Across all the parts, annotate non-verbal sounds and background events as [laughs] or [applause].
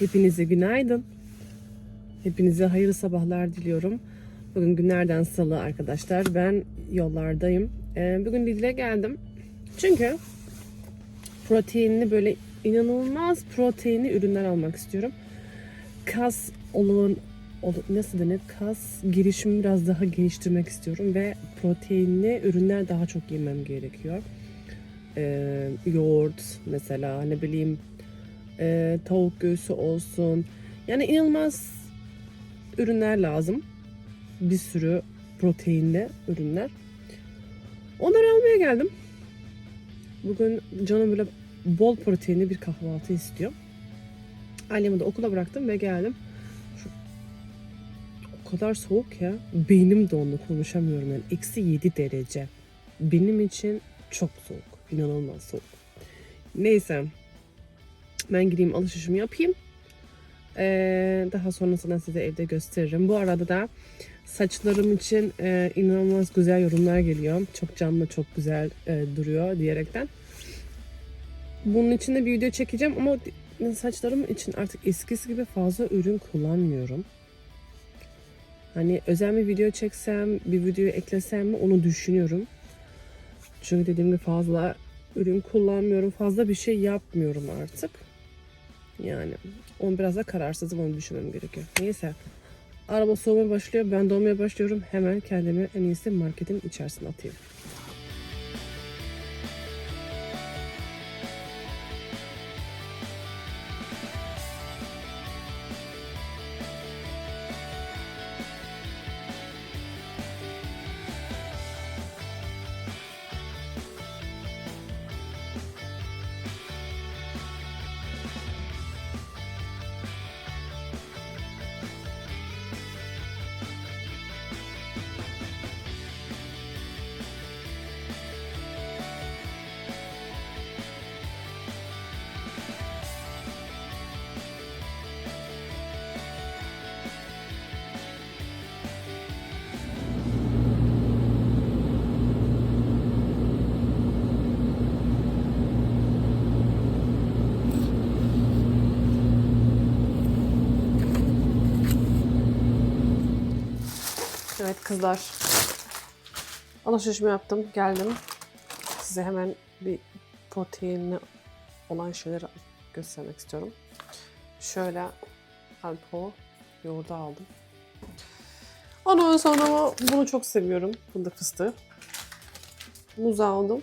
Hepinize günaydın. Hepinize hayırlı sabahlar diliyorum. Bugün günlerden salı arkadaşlar. Ben yollardayım. Ee, bugün Lidl'e geldim. Çünkü proteinli böyle inanılmaz proteinli ürünler almak istiyorum. Kas olan ol- nasıl denir? Kas girişimi biraz daha geliştirmek istiyorum ve proteinli ürünler daha çok yemem gerekiyor. Ee, yoğurt mesela ne bileyim e, tavuk göğsü olsun. Yani inanılmaz ürünler lazım. Bir sürü proteinli ürünler. Onları almaya geldim. Bugün canım böyle bol proteinli bir kahvaltı istiyor. Annemi de okula bıraktım ve geldim. Şu, o kadar soğuk ya. Beynim dondu konuşamıyorum yani. Eksi 7 derece. Benim için çok soğuk. İnanılmaz soğuk. Neyse. Ben gideyim alışverişimi yapayım. Ee, daha sonrasında size evde gösteririm. Bu arada da saçlarım için e, inanılmaz güzel yorumlar geliyor. Çok canlı, çok güzel e, duruyor diyerekten. Bunun için de bir video çekeceğim ama saçlarım için artık eskisi gibi fazla ürün kullanmıyorum. Hani özel bir video çeksem, bir videoyu eklesem mi onu düşünüyorum. Çünkü dediğim gibi fazla ürün kullanmıyorum. Fazla bir şey yapmıyorum artık. Yani onu biraz da kararsızım onu düşünmem gerekiyor. Neyse. Araba soğumaya başlıyor. Ben dolmaya başlıyorum. Hemen kendimi en iyisi marketin içerisine atayım. Evet kızlar. Alışverişimi yaptım. Geldim. Size hemen bir proteinli olan şeyleri göstermek istiyorum. Şöyle Alpo yoğurdu aldım. Ondan sonra bunu çok seviyorum. Fındık fıstığı. Muz aldım.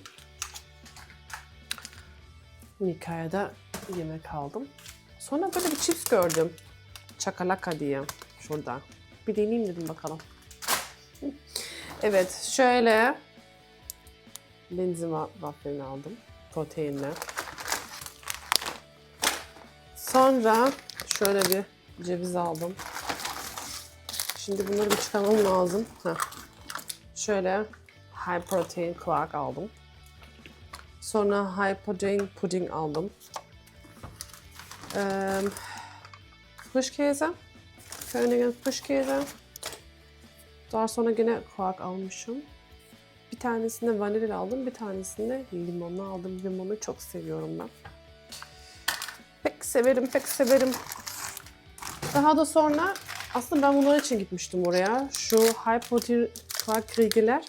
Nikaya'da yemek aldım. Sonra böyle bir chips gördüm. Çakalaka diye. Şurada. Bir deneyeyim dedim bakalım. Evet şöyle benzin waffelini aldım. Proteinli. Sonra şöyle bir ceviz aldım. Şimdi bunları bir çıkarmam lazım. Heh. Şöyle high protein quark aldım. Sonra high protein pudding aldım. Ee, Frischkäse. Königin Frischkäse. Daha sonra yine kuak almışım. Bir tanesinde vanilya aldım, bir tanesinde limonlu aldım. Limonu çok seviyorum ben. Pek severim, pek severim. Daha da sonra aslında ben bunlar için gitmiştim oraya. Şu high protein kuak rigiler.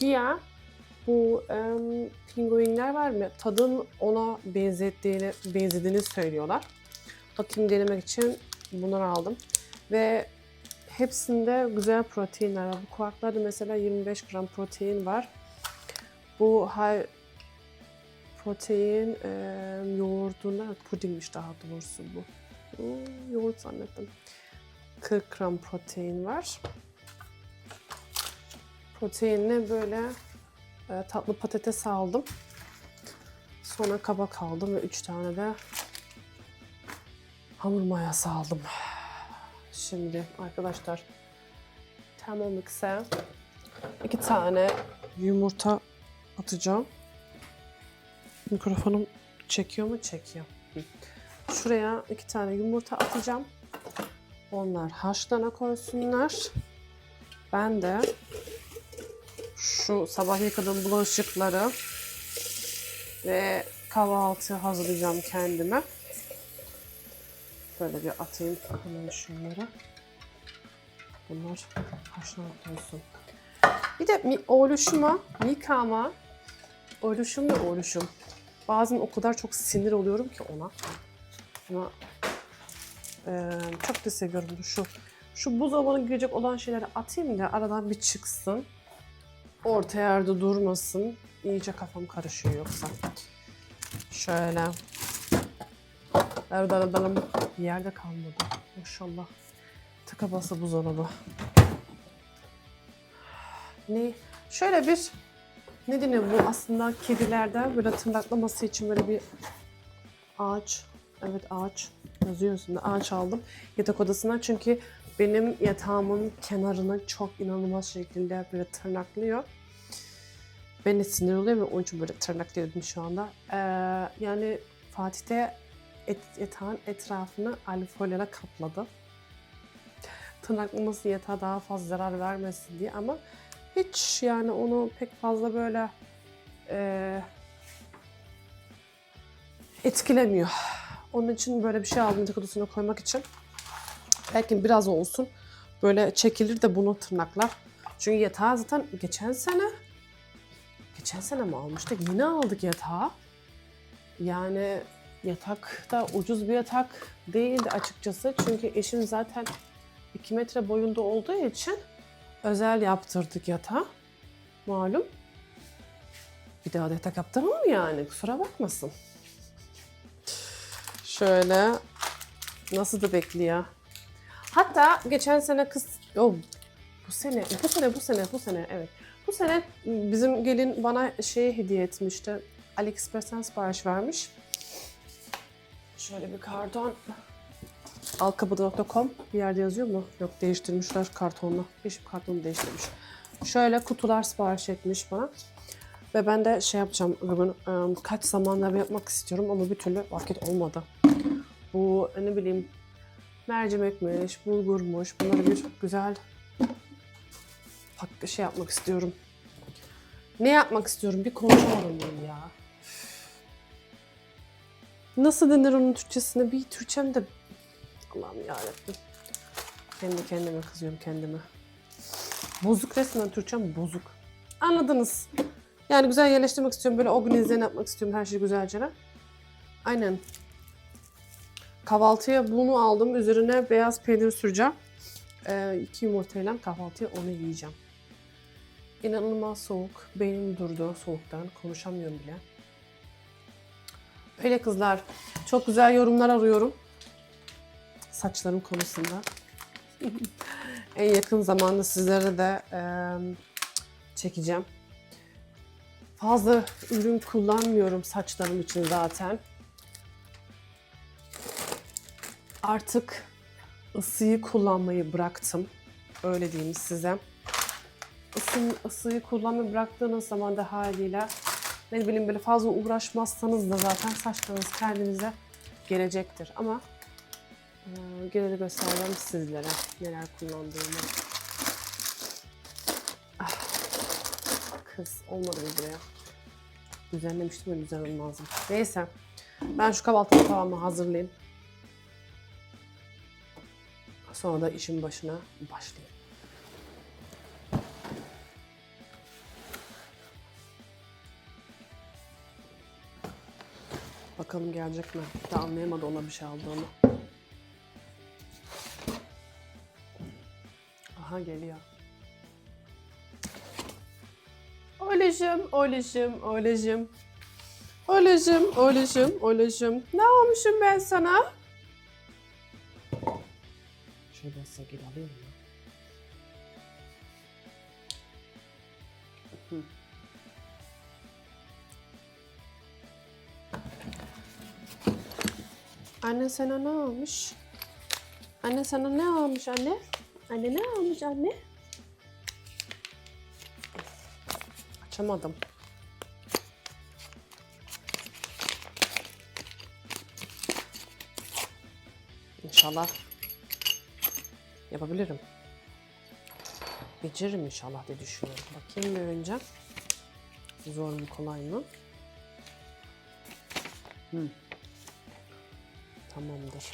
Güya bu em, pinguinler var mı? Tadın ona benzettiğini, benzediğini söylüyorlar. Bakayım denemek için bunları aldım. Ve Hepsinde güzel proteinler var. Bu kuaklarda mesela 25 gram protein var. Bu high protein e, yoğurdunda pudingmiş daha doğrusu bu. Yoğurt zannettim. 40 gram protein var. Proteinle böyle e, tatlı patates aldım. Sonra kabak aldım ve 3 tane de hamur mayası aldım. Şimdi arkadaşlar Thermomix'e iki tane yumurta atacağım. Mikrofonum çekiyor mu? Çekiyor. Şuraya iki tane yumurta atacağım. Onlar haşlana koysunlar. Ben de şu sabah yıkadığım bulaşıkları ve kahvaltı hazırlayacağım kendime. Şöyle bir atayım hemen şunları. Bunlar haşlanıp olsun. Bir de mi, oluşuma, yıkama, oluşum ve oluşum. Bazen o kadar çok sinir oluyorum ki ona. Ama eee, çok da seviyorum şu. Şu buzdolabına girecek olan şeyleri atayım da aradan bir çıksın. Orta yerde durmasın. İyice kafam karışıyor yoksa. Şöyle. Erdalım bir yerde kalmadı. Maşallah. Tıka basa buzdolabı. Ne? Şöyle bir ne deniyor bu aslında kedilerde böyle tırnaklaması için böyle bir ağaç. Evet ağaç yazıyor üstünde. Ağaç aldım yatak odasına çünkü benim yatağımın kenarını çok inanılmaz şekilde böyle tırnaklıyor. Ben de sinir oluyor ve onun için böyle tırnaklıyordum şu anda. Ee, yani Fatih'te et, yatağın etrafını alüfolyola kapladı. Tırnaklaması yatağa daha fazla zarar vermesin diye ama hiç yani onu pek fazla böyle e, etkilemiyor. Onun için böyle bir şey aldım odasına koymak için. Belki biraz olsun böyle çekilir de bunu tırnaklar. Çünkü yatağı zaten geçen sene geçen sene mi almıştık? Yeni aldık yatağı. Yani yatak da ucuz bir yatak değildi açıkçası. Çünkü eşim zaten 2 metre boyunda olduğu için özel yaptırdık yatağı. Malum. Bir daha da yatak yaptıramam yani kusura bakmasın. Şöyle nasıl da bekliyor. Hatta geçen sene kız oh, bu sene bu sene bu sene bu sene evet. Bu sene bizim gelin bana şey hediye etmişti. AliExpress'ten sipariş vermiş. Şöyle bir karton. Alkabı.com bir yerde yazıyor mu? Yok değiştirmişler kartonla. Eşim kartonu değiştirmiş. Şöyle kutular sipariş etmiş bana. Ve ben de şey yapacağım bugün ıı, kaç zamanla yapmak istiyorum ama bir türlü vakit olmadı. Bu ne bileyim mercimekmiş, bulgurmuş. Bunları bir güzel şey yapmak istiyorum. Ne yapmak istiyorum? Bir konuşamadım ya. Nasıl denir onun Türkçesine? Bir Türkçem de Allah'ım yarabbim. Kendi kendime kızıyorum kendime. Bozuk resmen Türkçem bozuk. Anladınız. Yani güzel yerleştirmek istiyorum. Böyle organize yapmak istiyorum her şeyi güzelce. Aynen. Kahvaltıya bunu aldım. Üzerine beyaz peynir süreceğim. Ee, iki yumurtayla kahvaltıya onu yiyeceğim. İnanılmaz soğuk. Beynim durdu soğuktan. Konuşamıyorum bile. Öyle kızlar. Çok güzel yorumlar arıyorum. Saçlarım konusunda. [laughs] en yakın zamanda sizlere de eee, çekeceğim. Fazla ürün kullanmıyorum saçlarım için zaten. Artık ısıyı kullanmayı bıraktım. Öyle diyeyim size. Isın, ısıyı kullanmayı bıraktığınız zaman da haliyle ne bileyim böyle fazla uğraşmazsanız da zaten saçlarınız kendinize gelecektir. Ama e, gene de göstereceğim sizlere neler kullandığımı. Ah, kız olmadı mı buraya? Düzenlemiştim ama düzenlemem lazım. Neyse. Ben şu kahvaltı tabağımı hazırlayayım. Sonra da işin başına başlayayım. Bakalım gelecek mi? Daha anlayamadı ona bir şey aldığımı. Aha geliyor. Olejim, olejim, olejim. Olejim, olejim, olejim. Ne olmuşum ben sana? Şöyle geri alayım mı? Hı. Anne sana ne almış? Anne sana ne almış anne? Anne ne almış anne? Açamadım. İnşallah yapabilirim. Beceririm inşallah diye düşünüyorum. Bakayım bir önce. Zor mu kolay mı? Hmm. Tamamdır.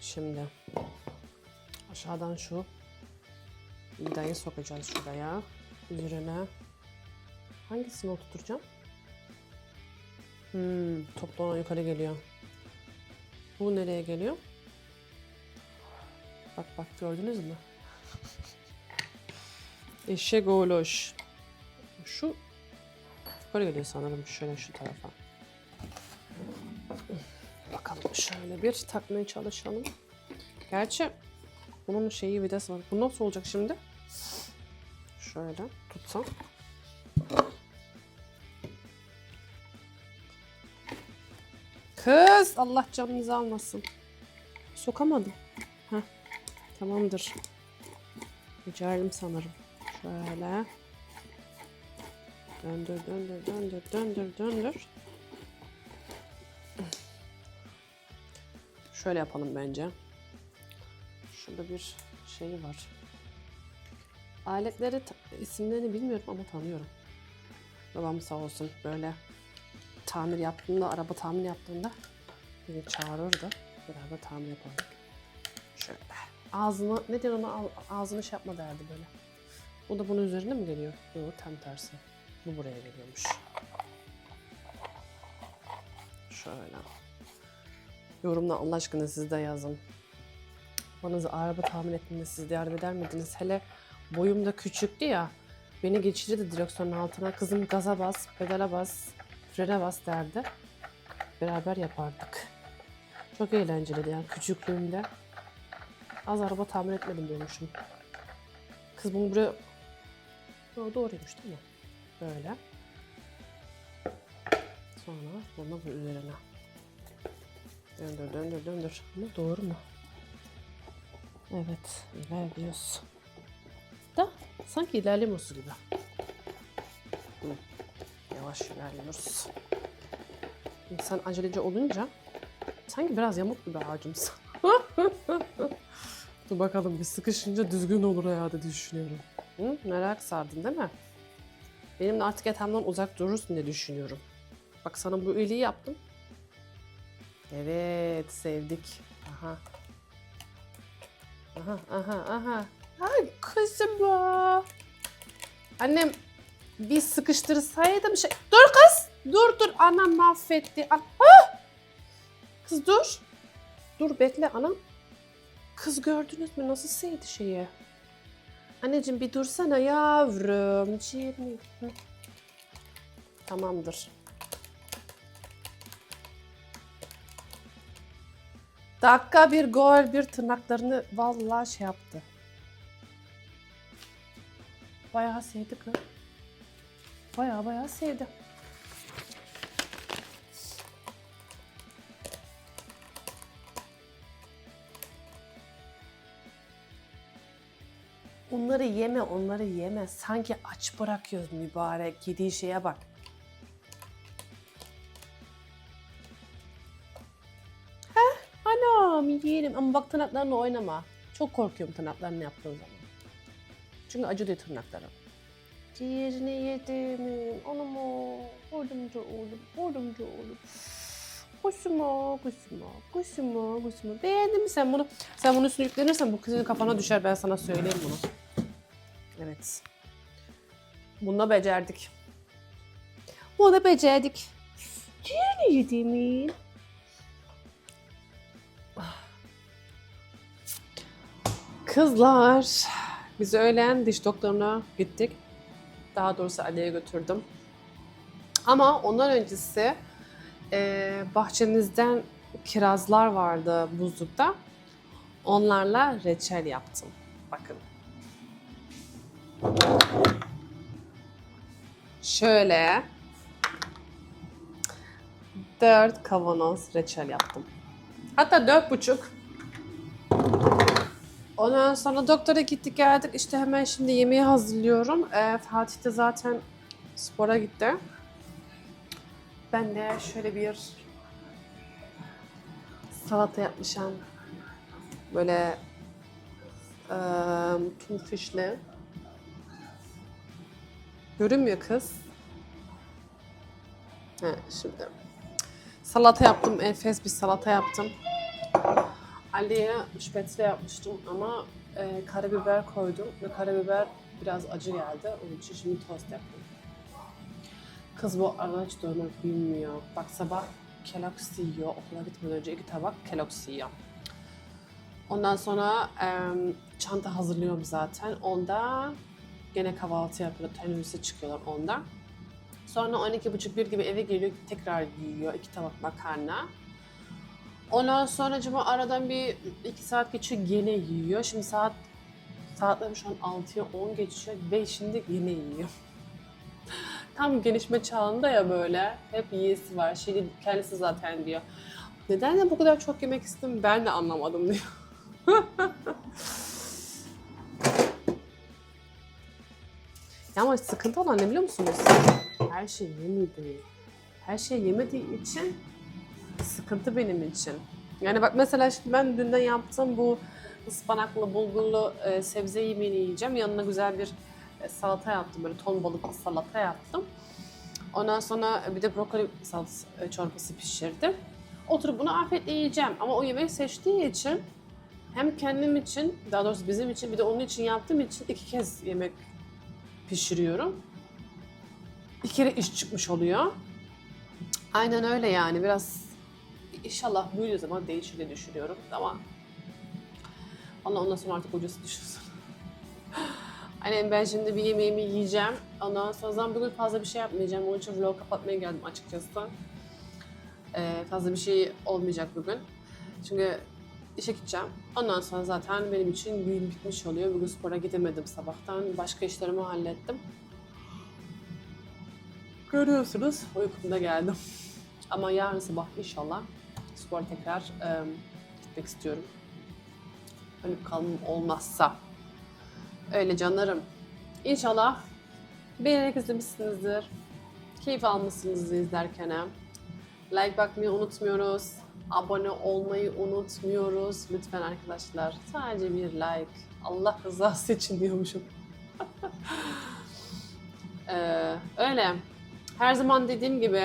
Şimdi aşağıdan şu vidayı sokacağız şuraya. Üzerine hangisini oturtacağım? Hmm, toplanan yukarı geliyor. Bu nereye geliyor? Bak bak gördünüz mü? Eşek oğloş. Şu yukarı geliyor sanırım şöyle şu tarafa. Şöyle bir takmaya çalışalım. Gerçi bunun şeyi vidası var. Bu nasıl olacak şimdi? Şöyle tutsam. Kız Allah canınızı almasın. Sokamadım. Heh, tamamdır. Becerdim sanırım. Şöyle. Döndür, döndür, döndür, döndür, döndür. Şöyle yapalım bence. Şurada bir şey var. Aletleri isimlerini bilmiyorum ama tanıyorum. Babam sağ olsun böyle tamir yaptığında, araba tamir yaptığında beni çağırırdı. Beraber tamir yapardık. Şöyle. Ağzını, ne diyor ona Ağ- ağzını şey yapma derdi böyle. O da bunun üzerine mi geliyor? Yok tam tersi. Bu buraya geliyormuş. Şöyle. Yorumla Allah aşkına siz de yazın. Bana araba tahmin ettiğinde siz de yardım eder miydiniz? Hele boyum da küçüktü ya. Beni geçirirdi direksiyonun altına. Kızım gaza bas, pedala bas, frene bas derdi. Beraber yapardık. Çok eğlenceliydi yani küçüklüğümde. Az araba tahmin etmedim diyormuşum. Kız bunu buraya... Doğru, doğruymuş değil mi? Böyle. Sonra bunu bu üzerine. Döndür, döndür, döndür. Ama doğru mu? Evet, ilerliyoruz. Da sanki ilerlemiyorsun gibi. Hı. Yavaş ilerliyoruz. İnsan aceleci olunca sanki biraz yamuk gibi ağacımız. [laughs] Dur bakalım bir sıkışınca düzgün olur herhalde düşünüyorum. Hı? Merak sardın değil mi? Benim de artık yatağımdan uzak durursun diye düşünüyorum. Bak sana bu iyiliği yaptım. Evet sevdik. Aha. Aha aha aha. Ay kızım bu. Annem bir sıkıştırsaydım şey. Dur kız. Dur dur anam mahvetti. An! Kız dur. Dur bekle anam. Kız gördünüz mü nasıl sevdi şeyi? Anneciğim bir dursana yavrum. Ciğerini. Hı. Tamamdır. Dakika bir gol bir tırnaklarını vallahi şey yaptı. Bayağı sevdi kız. Bayağı bayağı sevdi. Onları yeme, onları yeme. Sanki aç bırakıyoruz mübarek. Yediği şeye bak. Anam yeğenim ama bak tırnaklarını oynama. Çok korkuyorum tırnaklarını yaptığın zaman. Çünkü acı diyor tırnaklarım. Ciğerini yedim. Anam o. Ordumcu oğlum. Ordumcu oğlum. Kuşuma, kuşuma, kuşuma, kuşuma. Beğendin mi sen bunu? Sen bunu üstüne yüklenirsen bu kızın kafana düşer. Ben sana söyleyeyim bunu. Evet. Bunu da becerdik. Bunu becerdik. Ciğerini yediğimin. Kızlar, biz öğlen diş doktoruna gittik. Daha doğrusu Ali'ye götürdüm. Ama ondan öncesi e, bahçemizden kirazlar vardı buzlukta. Onlarla reçel yaptım. Bakın. Şöyle dört kavanoz reçel yaptım. Hatta dört buçuk. Ondan sonra doktora gittik geldik. İşte hemen şimdi yemeği hazırlıyorum. Ee, Fatih de zaten spora gitti. Ben de şöyle bir salata yapmışım. Böyle e, tunfişli. Görünmüyor kız. He, şimdi salata yaptım. Enfes bir salata yaptım. Ali'ye spätzle yapmıştım ama e, karabiber koydum ve karabiber biraz acı geldi. Onun için şimdi tost yaptım. Kız bu arada hiç doymak bilmiyor. Bak sabah Kellogg's yiyor. Okula gitmeden önce iki tabak Kellogg's yiyor. Ondan sonra e, çanta hazırlıyorum zaten. Onda gene kahvaltı yapıyor. Teneffüse çıkıyorlar onda. Sonra 12.30-1 gibi eve geliyor. Tekrar yiyor. iki tabak makarna. Ondan sonra acaba aradan bir iki saat geçiyor gene yiyor. Şimdi saat saatlerim şu an 6'ya 10 geçiyor ve şimdi yine yiyor. [laughs] Tam gelişme çağında ya böyle. Hep yiyesi var. Şey, kendisi zaten diyor. Neden de bu kadar çok yemek istedim ben de anlamadım [laughs] diyor. ya ama sıkıntı olan ne biliyor musunuz? Her şey yemediği. Her şey yemediği için sıkıntı benim için. Yani bak mesela şimdi ben dünden yaptığım bu ıspanaklı, bulgurlu e, sebze yemeğini yiyeceğim. Yanına güzel bir e, salata yaptım. Böyle ton balıklı salata yaptım. Ondan sonra bir de brokoli salatası, e, çorbası pişirdim. Oturup bunu afiyetle yiyeceğim. Ama o yemeği seçtiği için hem kendim için, daha doğrusu bizim için bir de onun için yaptığım için iki kez yemek pişiriyorum. Bir kere iş çıkmış oluyor. Aynen öyle yani biraz inşallah büyüdüğü zaman değişir diye düşünüyorum ama Allah ondan sonra artık hocası düşünsün. [laughs] Hani ben şimdi bir yemeğimi yiyeceğim. Ondan sonra zaman bugün fazla bir şey yapmayacağım. Onun için vlog kapatmaya geldim açıkçası. Ee, fazla bir şey olmayacak bugün. Çünkü işe gideceğim. Ondan sonra zaten benim için gün bitmiş oluyor. Bugün spora gidemedim sabahtan. Başka işlerimi hallettim. Görüyorsunuz uykumda geldim. [laughs] Ama yarın sabah inşallah spor tekrar e, gitmek istiyorum. Ölüp kalmam olmazsa. Öyle canlarım. İnşallah beğenerek izlemişsinizdir. Keyif almışsınızdır izlerken. Like bakmayı unutmuyoruz. Abone olmayı unutmuyoruz. Lütfen arkadaşlar sadece bir like. Allah rızası için diyormuşum. [laughs] Ee, öyle. Her zaman dediğim gibi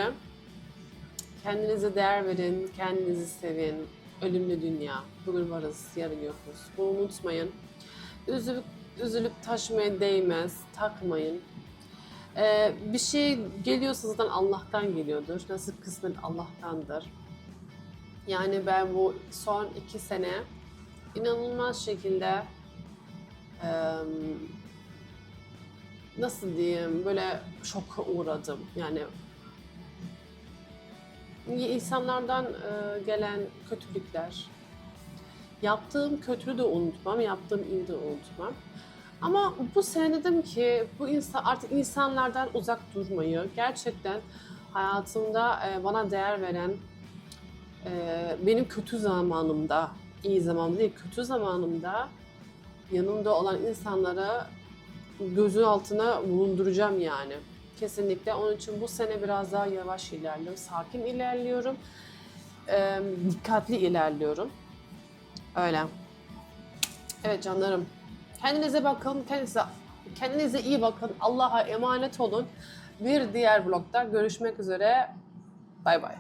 kendinize değer verin, kendinizi sevin. Ölümlü dünya. Bugün varız, yarın yokuz. Bunu unutmayın. Üzülüp, üzülüp taşmaya değmez. Takmayın. Ee, bir şey geliyorsa zaten Allah'tan geliyordur. Nasip kısmet Allah'tandır. Yani ben bu son iki sene inanılmaz şekilde eee, nasıl diyeyim böyle şoka uğradım. Yani insanlardan e, gelen kötülükler, yaptığım kötülüğü de unutmam, yaptığım iyi de unutmam. Ama bu sene dedim ki bu insan artık insanlardan uzak durmayı gerçekten hayatımda e, bana değer veren e, benim kötü zamanımda, iyi zamanımda değil kötü zamanımda yanımda olan insanlara gözün altına bulunduracağım yani. Kesinlikle. Onun için bu sene biraz daha yavaş ilerliyorum. Sakin ilerliyorum. Ee, dikkatli ilerliyorum. Öyle. Evet canlarım. Kendinize bakın. Kendinize, kendinize iyi bakın. Allah'a emanet olun. Bir diğer vlogda görüşmek üzere. Bay bay.